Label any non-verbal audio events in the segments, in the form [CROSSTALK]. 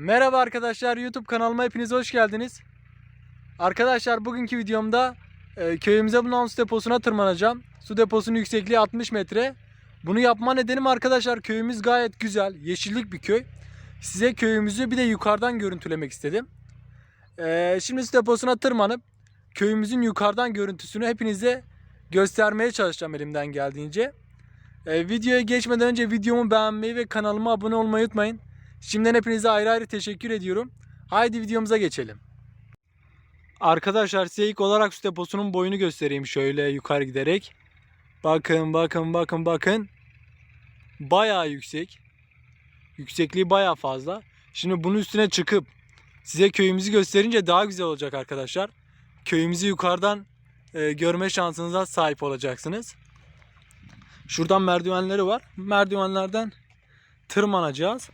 Merhaba arkadaşlar YouTube kanalıma hepiniz hoş geldiniz. Arkadaşlar bugünkü videomda e, köyümüze bulunan su deposuna tırmanacağım. Su deposunun yüksekliği 60 metre. Bunu yapma nedenim arkadaşlar köyümüz gayet güzel, yeşillik bir köy. Size köyümüzü bir de yukarıdan görüntülemek istedim. E, şimdi su deposuna tırmanıp köyümüzün yukarıdan görüntüsünü hepinize göstermeye çalışacağım elimden geldiğince. E, videoya geçmeden önce videomu beğenmeyi ve kanalıma abone olmayı unutmayın. Şimdiden hepinize ayrı ayrı teşekkür ediyorum. Haydi videomuza geçelim. Arkadaşlar size ilk olarak su deposunun boyunu göstereyim şöyle yukarı giderek. Bakın bakın bakın bakın. Bayağı yüksek. Yüksekliği bayağı fazla. Şimdi bunun üstüne çıkıp size köyümüzü gösterince daha güzel olacak arkadaşlar. Köyümüzü yukarıdan e, görme şansınıza sahip olacaksınız. Şuradan merdivenleri var. Merdivenlerden tırmanacağız.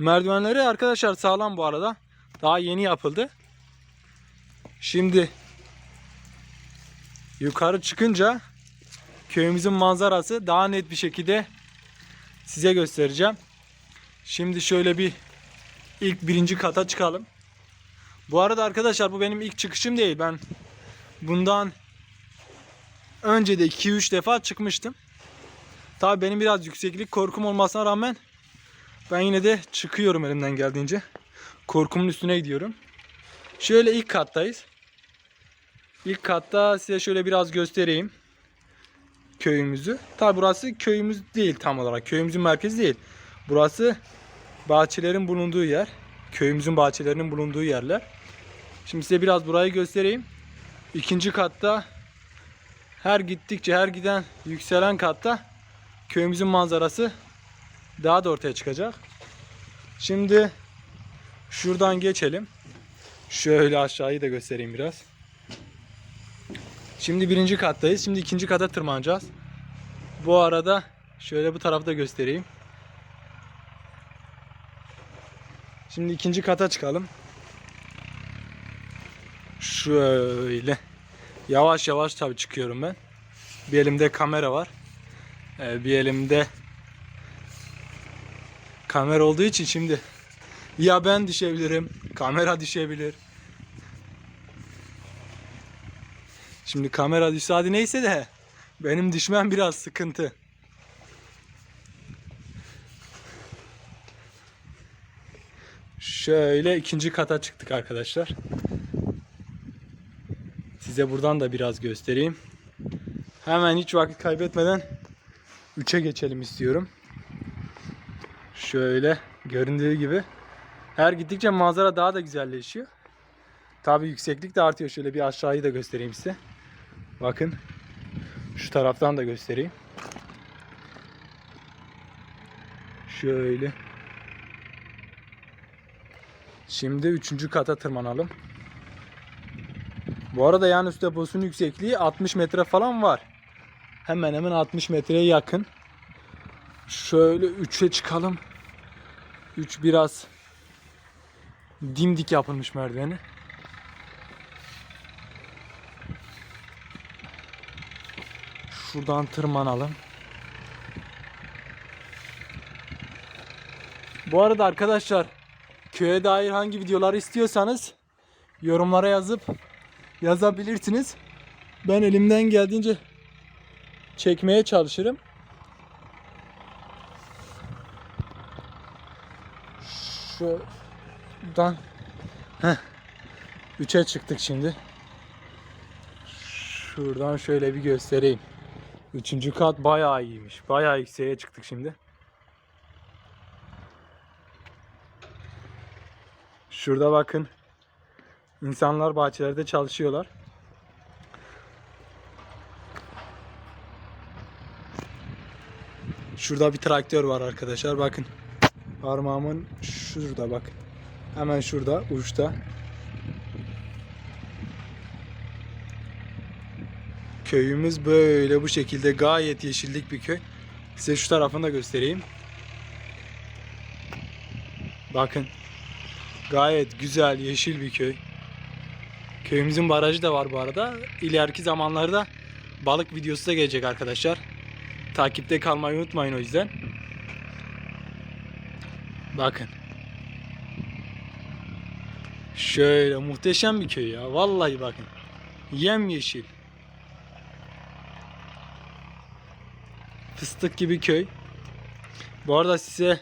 Merdivenleri arkadaşlar sağlam bu arada. Daha yeni yapıldı. Şimdi yukarı çıkınca köyümüzün manzarası daha net bir şekilde size göstereceğim. Şimdi şöyle bir ilk birinci kata çıkalım. Bu arada arkadaşlar bu benim ilk çıkışım değil. Ben bundan önce de 2-3 defa çıkmıştım. Tabii benim biraz yükseklik korkum olmasına rağmen ben yine de çıkıyorum elimden geldiğince. Korkumun üstüne gidiyorum. Şöyle ilk kattayız. İlk katta size şöyle biraz göstereyim. Köyümüzü. Tabi burası köyümüz değil tam olarak. Köyümüzün merkezi değil. Burası bahçelerin bulunduğu yer. Köyümüzün bahçelerinin bulunduğu yerler. Şimdi size biraz burayı göstereyim. İkinci katta her gittikçe her giden yükselen katta köyümüzün manzarası daha da ortaya çıkacak. Şimdi şuradan geçelim. Şöyle aşağıyı da göstereyim biraz. Şimdi birinci kattayız. Şimdi ikinci kata tırmanacağız. Bu arada şöyle bu tarafı da göstereyim. Şimdi ikinci kata çıkalım. Şöyle. Yavaş yavaş tabii çıkıyorum ben. Bir elimde kamera var. Ee, bir elimde kamera olduğu için şimdi ya ben düşebilirim, kamera düşebilir. Şimdi kamera düşse hadi neyse de benim düşmem biraz sıkıntı. Şöyle ikinci kata çıktık arkadaşlar. Size buradan da biraz göstereyim. Hemen hiç vakit kaybetmeden 3'e geçelim istiyorum. Şöyle göründüğü gibi. Her gittikçe manzara daha da güzelleşiyor. Tabi yükseklik de artıyor. Şöyle bir aşağıyı da göstereyim size. Bakın. Şu taraftan da göstereyim. Şöyle. Şimdi üçüncü kata tırmanalım. Bu arada yani üst deposunun yüksekliği 60 metre falan var. Hemen hemen 60 metreye yakın. Şöyle 3'e çıkalım. 3 biraz dimdik yapılmış merdiveni. Şuradan tırmanalım. Bu arada arkadaşlar köye dair hangi videoları istiyorsanız yorumlara yazıp yazabilirsiniz. Ben elimden geldiğince çekmeye çalışırım. Şuradan Heh. 3'e çıktık şimdi. Şuradan şöyle bir göstereyim. Üçüncü kat bayağı iyiymiş. Bayağı yükseğe çıktık şimdi. Şurada bakın. İnsanlar bahçelerde çalışıyorlar. Şurada bir traktör var arkadaşlar. Bakın. Parmağımın şurada bak. Hemen şurada uçta. Köyümüz böyle bu şekilde gayet yeşillik bir köy. Size şu tarafını da göstereyim. Bakın. Gayet güzel yeşil bir köy. Köyümüzün barajı da var bu arada. İleriki zamanlarda balık videosu da gelecek arkadaşlar. Takipte kalmayı unutmayın o yüzden. Bakın. Şöyle muhteşem bir köy ya. Vallahi bakın. Yemyeşil. Fıstık gibi köy. Bu arada size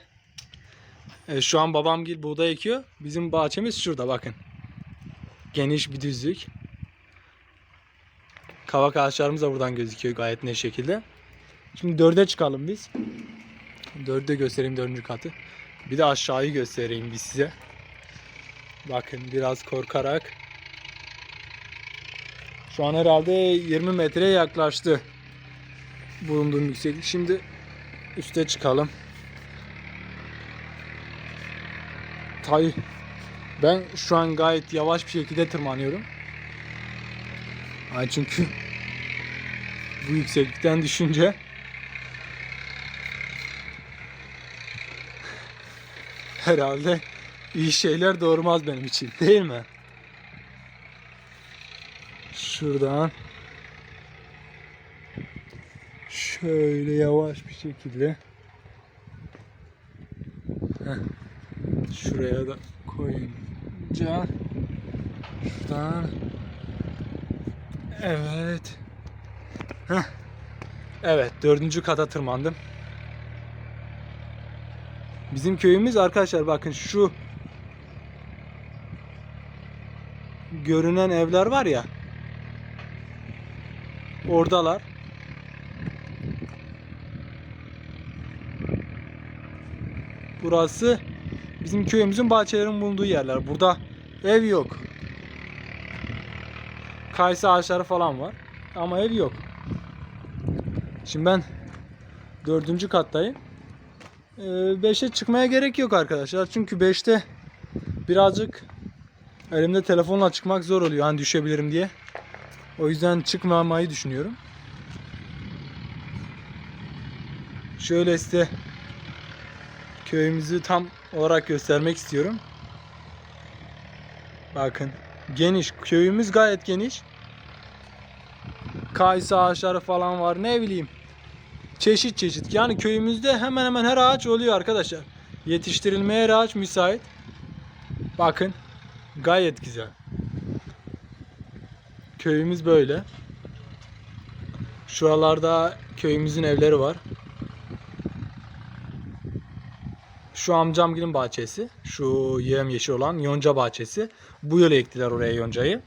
e, şu an babam gil buğday ekiyor. Bizim bahçemiz şurada bakın. Geniş bir düzlük. Kavak ağaçlarımız da buradan gözüküyor gayet net şekilde. Şimdi dörde çıkalım biz. Dörde göstereyim dördüncü katı. Bir de aşağıyı göstereyim biz size. Bakın biraz korkarak. Şu an herhalde 20 metreye yaklaştı. Bulunduğum yükseklik. Şimdi üste çıkalım. Tay ben şu an gayet yavaş bir şekilde tırmanıyorum. Ay çünkü [LAUGHS] bu yükseklikten düşünce herhalde iyi şeyler doğurmaz benim için değil mi? Şuradan şöyle yavaş bir şekilde Heh. şuraya da koyunca şuradan evet Heh. evet dördüncü kata tırmandım Bizim köyümüz arkadaşlar bakın şu görünen evler var ya oradalar. Burası bizim köyümüzün bahçelerin bulunduğu yerler. Burada ev yok. Kayısı ağaçları falan var. Ama ev yok. Şimdi ben dördüncü kattayım. 5'e çıkmaya gerek yok arkadaşlar. Çünkü 5'te birazcık elimde telefonla çıkmak zor oluyor. Hani düşebilirim diye. O yüzden çıkmamayı düşünüyorum. Şöyle size köyümüzü tam olarak göstermek istiyorum. Bakın geniş. Köyümüz gayet geniş. Kayısı ağaçları falan var. Ne bileyim çeşit çeşit. Yani köyümüzde hemen hemen her ağaç oluyor arkadaşlar. Yetiştirilmeye her ağaç müsait. Bakın gayet güzel. Köyümüz böyle. Şuralarda köyümüzün evleri var. Şu amcamgilin bahçesi. Şu yemyeşil olan yonca bahçesi. Bu yıl ektiler oraya yoncayı.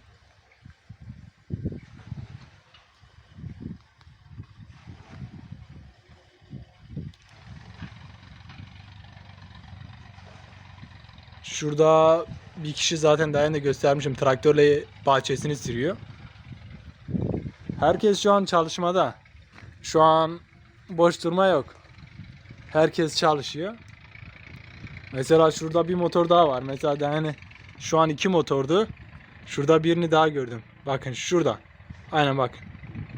Şurada bir kişi zaten daha önce göstermişim. Traktörle bahçesini sürüyor. Herkes şu an çalışmada. Şu an boş durma yok. Herkes çalışıyor. Mesela şurada bir motor daha var. Mesela hani şu an iki motordu. Şurada birini daha gördüm. Bakın şurada. Aynen bak.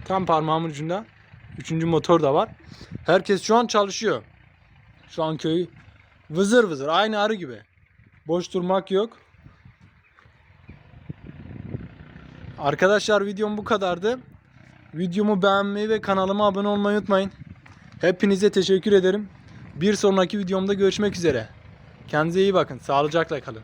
Tam parmağımın ucunda. Üçüncü motor da var. Herkes şu an çalışıyor. Şu an köy vızır vızır. Aynı arı gibi. Boş durmak yok. Arkadaşlar videom bu kadardı. Videomu beğenmeyi ve kanalıma abone olmayı unutmayın. Hepinize teşekkür ederim. Bir sonraki videomda görüşmek üzere. Kendinize iyi bakın. Sağlıcakla kalın.